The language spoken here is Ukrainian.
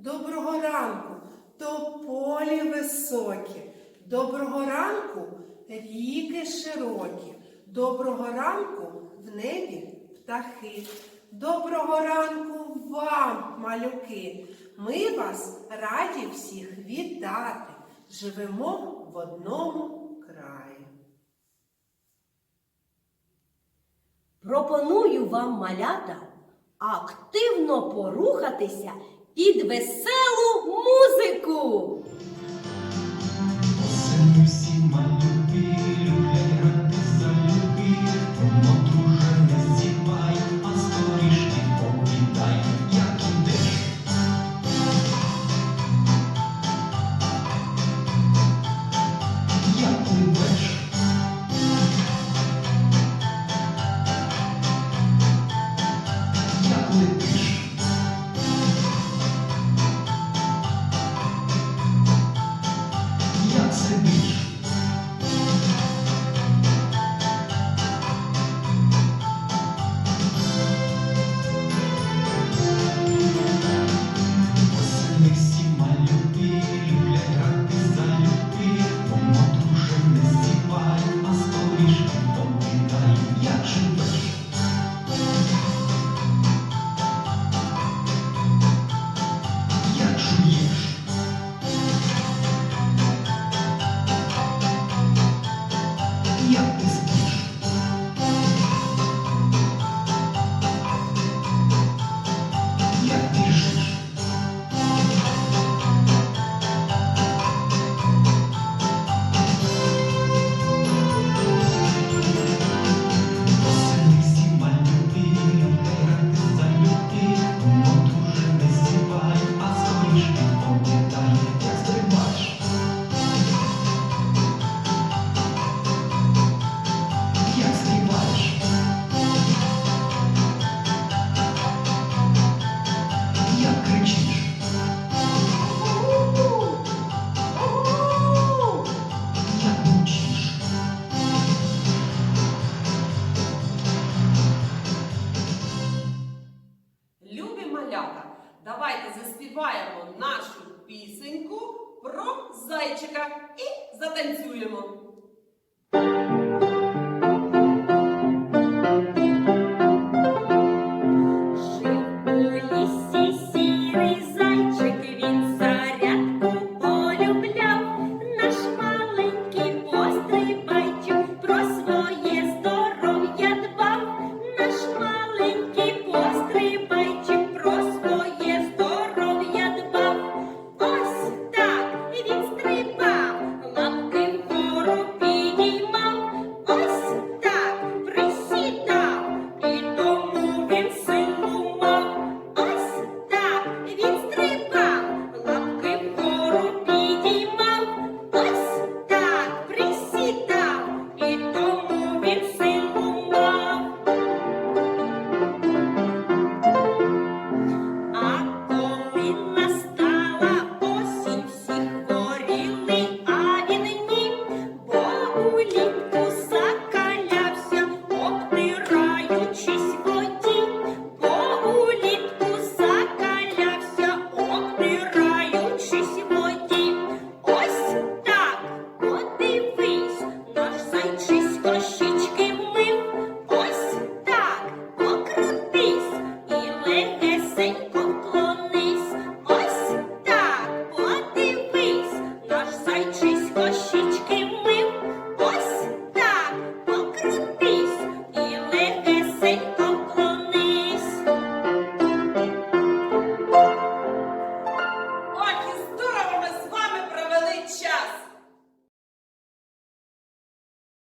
Доброго ранку тополі високі, доброго ранку ріки широкі, доброго ранку в небі птахи. Доброго ранку вам, малюки! Ми вас раді всіх вітати. Живемо в одному краї. Пропоную вам малята активно порухатися під веселу музику. Сину всіма любі. давайте заспіваємо нашу пісеньку про зайчика і затанцюємо. Господь.